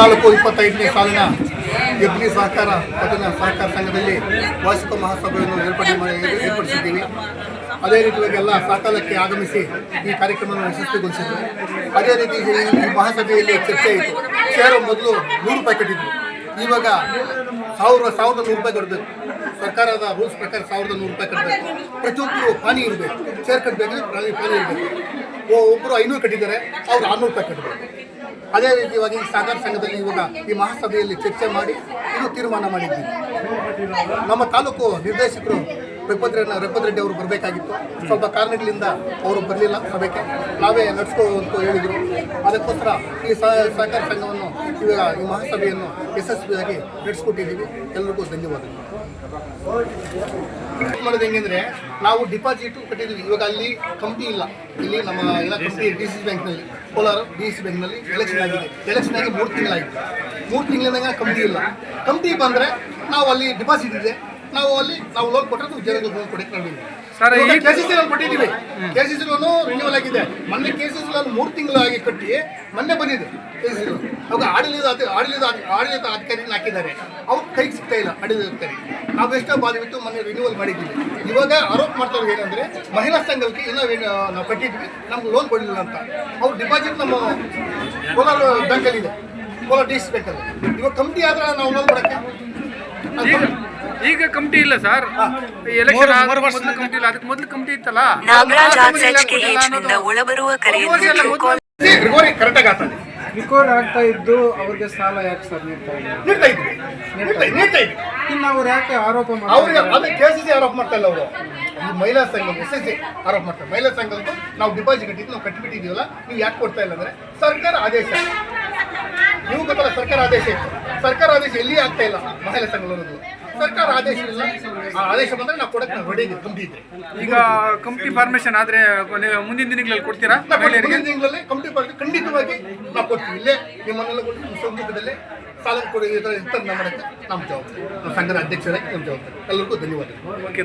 ಇಪ್ಪತ್ನಾಲ್ಕು ಇಪ್ಪತ್ತೈದನೇ ಸಾಲಿನ ಎಬ್ಲಿ ಸಹಕಾರ ಪಟ್ಟಣ ಸಹಕಾರ ಸಂಘದಲ್ಲಿ ವಾರ್ಷಿಕ ಮಹಾಸಭೆಯನ್ನು ಏರ್ಪಡೆ ಮಾಡಿ ಏರ್ಪಡಿಸಿದ್ದೀವಿ ಅದೇ ರೀತಿಯಾಗಿ ಎಲ್ಲ ಸಕಾಲಕ್ಕೆ ಆಗಮಿಸಿ ಈ ಕಾರ್ಯಕ್ರಮವನ್ನು ಯಶಸ್ವಿಗೊಳಿಸಿದ್ದರು ಅದೇ ರೀತಿ ಈ ಮಹಾಸಭೆಯಲ್ಲಿ ಚರ್ಚೆ ಇತ್ತು ಶೇರು ಮೊದಲು ನೂರು ರೂಪಾಯಿ ಕಟ್ಟಿದ್ರು ಇವಾಗ ಸಾವಿರ, ಸಾವಿರದ ನೂರು ರೂಪಾಯಿ ಕಟ್ಟಬೇಕು ಸರ್ಕಾರದ ರೂಲ್ಸ್ ಪ್ರಕಾರ ಸಾವಿರದ ನೂರು ರೂಪಾಯಿ ಕಟ್ಟಬೇಕು ಪ್ರತಿಯೊಬ್ಬರು ಹಾನಿ ಇರಬೇಕು. ಶೇರ್ ಕಟ್ಟಬೇಕಂದ್ರೆ ಪಾನಿ ಹಾನಿ ಇರಬೇಕು. ಒಬ್ಬರು ಐನೂರು ಕಟ್ಟಿದ್ದಾರೆ, ಅವ್ರು ಆರುನೂರು ರೂಪಾಯಿ ಕಟ್ಟಬೇಕು ಅದೇ ರೀತಿಯಾಗಿ ಈ ಸಹಕಾರ ಸಂಘದಲ್ಲಿ ಇವಾಗ ಈ ಮಹಾಸಭೆಯಲ್ಲಿ ಚರ್ಚೆ ಮಾಡಿ ಇದು ತೀರ್ಮಾನ ಮಾಡಿದ್ದೀವಿ. ನಮ್ಮ ತಾಲೂಕು ನಿರ್ದೇಶಕರು ರಘುಪತಿ ರಘುಪತಿ ರೆಡ್ಡಿ ಅವರು ಬರಬೇಕಾಗಿತ್ತು. ಸ್ವಲ್ಪ ಕಾರಣಗಳಿಂದ ಅವರು ಬರಲಿಲ್ಲ ಸಭೆಗೆ. ನಾವೇ ನಡೆಸ್ಕೋ ಅಂತ ಹೇಳಿದರು. ಅದಕ್ಕೋಸ್ಕರ ಈ ಸಹ ಸಹಕಾರ ಸಂಘವನ್ನು ಇವಾಗ ಈ ಮಹಾಸಭೆಯನ್ನು ಯಶಸ್ವಿಯಾಗಿ ನಡೆಸ್ಕೊಟ್ಟಿದ್ದೀವಿ. ಎಲ್ಲರಿಗೂ ಧನ್ಯವಾದಗಳು. ಮಾಡೋದು ಹೆಂಗಂದ್ರೆ ನಾವು ಡಿಪಾಸಿಟ್ ಕಟ್ಟಿದ್ದೀವಿ. ಇವಾಗ ಅಲ್ಲಿ ಕಂಪ್ನಿ ಇಲ್ಲ. ಇಲ್ಲಿ ನಮ್ಮ ಎಲ್ಲ ಕಂಪ್ನಿ ಡಿ ಸಿ ಬ್ಯಾಂಕ್ನಲ್ಲಿ ಕೋಲಾರ ಡಿ ಸಿ ಬ್ಯಾಂಕ್ನಲ್ಲಿ ಎಲೆಕ್ಷನ್ ಆಗಿದೆ. ಎಲೆಕ್ಷನ್ ಆಗಿ ಮೂರು ತಿಂಗಳಾಯಿತು. ಮೂರು ತಿಂಗಳಿಂದ ಕಂಪ್ನಿ ಇಲ್ಲ. ಕಂಪ್ನಿ ಬಂದರೆ ನಾವು ಅಲ್ಲಿ ಡಿಪಾಸಿಟ್ ಇದೆ. ನಾವು ಅಲ್ಲಿ ನಾವು ಲೋನ್ ಕೊಟ್ಟರೆ ನಾವು ಜನರಿಗೆ ಲೋನ್ ಕೊಡಕ್ಕೆ ಸರ್, ಈ- ಕೆ ಸಿ ಸಿ ಲೋನ್ ಕೊಟ್ಟಿದ್ದೀವಿ. K C C loan renewal ಆಗಿದೆ. ಮೊನ್ನೆ ಕೆ ಸಿ ಸಿ ಲೋನ್ ಮೂರು ತಿಂಗಳಾಗಿ ಕಟ್ಟಿ ಮೊನ್ನೆ ಬಂದಿದೆ ಕೆ ಸಿ ಸಿ ಲೋನ್ ಅವಾಗ ಆಡಳಿತ ಆಡಳಿತ ಆಡಳಿತ ಅಧಿಕಾರಿಗಳು ಹಾಕಿದ್ದಾರೆ. ಅವ್ರು ಕೈಗೆ ಸಿಗ್ತಾ ಇಲ್ಲ ಆಡಳಿತ ಅಧಿಕಾರಿ. ನಾವು ಎಷ್ಟೋ ಬಾಧಿಬಿಟ್ಟು ಮೊನ್ನೆ ರಿನ್ಯೂವಲ್ ಮಾಡಿದ್ದೀವಿ. ಇವಾಗ ಆರೋಪ ಮಾಡ್ತಾ ಇರೋದು ಏನಂದ್ರೆ ಮಹಿಳಾ ಸಂಘಕ್ಕೆ ಇನ್ನೂ ಏನು ನಾವು ಕಟ್ಟಿದ್ವಿ ನಮ್ಗೆ ಲೋನ್ ಕೊಡಲಿಲ್ಲ ಅಂತ. ಅವ್ರು ಡಿಪಾಸಿಟ್ ನಮ್ಮ ಕೋಲಾರ ಬ್ಯಾಂಕಲ್ಲಿ ಇದೆ. ಕೋಲಾರ ಡಿ ಸಿ ಬ್ಯಾಂಕಲ್ಲಿ ಇವಾಗ ಕಮಿಟಿ ಆದ್ರೆ ನಾವು ಲೋನ್ ಕೊಡಕ್ಕೆ? ಈಗ ಕಮಿಟಿ ಇಲ್ಲ ಸರ್ ಎಲೆಕ್ಷನ್ ಮೊದಲು ಕಮಿಟಿ ಇಲ್ಲ. ಅದಕ್ಕೆ ಮೊದಲು ಕಮಿಟಿ ಇತ್ತಲ್ಲ? ಒಳಬರುವ ಕರೆಯನ್ನು ಕರೆಕ್ಟಾಗಿ ಆಗ್ತದೆ ರಿಕೋರ್ ಆಗ್ತಾ ಇದ್ದು ಅವ್ರಿಗೆ ಸಾಲ ಯಾಕೆ ಸರ್ ನೀಡ್ತಾ ಇಲ್ಲ ನೀಡ್ತಾ ಇದ್ವಿ. ನೀಡ್ತಾ ಇದ್ವಿ ನೀಡ್ತಾ ಇದ್ವಿ. ಇನ್ನು ಅವ್ರು ಯಾಕೆ ಆರೋಪ ಅವ್ರಿಗೆ ಮಾಡ್ತಾರೆ ಅದೇ ಕೆ ಸಿ ಸಿ ಆರೋಪ ಮಾಡ್ತಾ ಇಲ್ಲ ಅವರು. ಈ ಮಹಿಳಾ ಸಂಘ ಎಸ್ ಎಸ್ ಸಿ ಆರೋಪ ಮಾಡ್ತಾರೆ ಮಹಿಳಾ ಸಂಘದ್ದು ನಾವು ಡಿಪಾಸಿಟ್ ಕಟ್ಟಿದ್ದು ನಾವು ಕಟ್ಟಿಬಿಟ್ಟಿದ್ದೀವಲ್ಲ ನೀವು ಯಾಕೆ ಕೊಡ್ತಾ ಇಲ್ಲ ಅಂದ್ರೆ ಸರ್ಕಾರ ಆದೇಶ. ನೀವು ಗೊತ್ತಲ್ಲ ಸರ್ಕಾರ ಆದೇಶ ಇತ್ತು. ಸರ್ಕಾರ ಆದೇಶ ಎಲ್ಲಿ ಆಗ್ತಾ ಇಲ್ಲ ಮಹಿಳಾ ಸಂಘದವರದ್ದು. ಸರ್ಕಾರ ಆದೇಶ ಇಲ್ಲ. ಆ ಆದೇಶ ಬಂದ್ರೆ ನಾವು ಕೊಡಕ್ಕೆ ನಾವು ರೆಡಿ ಇದ್ದೀವಿ. ಕಂಪ್ನಿ ಇದ್ರೆ. ಈಗ ಕಮಿಟಿ ಫಾರ್ಮೇಶನ್ ಆದ್ರೆ ಮುಂದಿನ ದಿನಗಳಲ್ಲಿ ಕೊಡ್ತೀರಾ ನಾವು ಕೊಡ್ತೀವಿ. ಮಹಿಳೆಯರಿಗೆ? ಮುಂದಿನ ತಿಂಗಳಲ್ಲಿ ಕಂಪ್ನಿ ಪಾರ್ಟಿ ಖಂಡಿತವಾಗಿ ನಾವು ಕೊಡ್ತೀವಿ. ಇಲ್ಲೇ ನಿಮ್ಮನ್ನೆಲ್ಲ ಕೊಟ್ಟು ನಿಮ್ಮ ಸಾಲ ಕೊಡಿ ಈ ಥರ ಇರ್ತಾರೆ ನಮ್ಮ ನಮ್ಮ ಜವಾಬ್ದಾರಿ. ನಮ್ಮ ಸಂಘದ ಅಧ್ಯಕ್ಷರಾಗಿ ನಮ್ಮ ಜವಾಬ್ದಾರಿ. ಎಲ್ಲರಿಗೂ ಧನ್ಯವಾದಗಳು. ಓಕೆ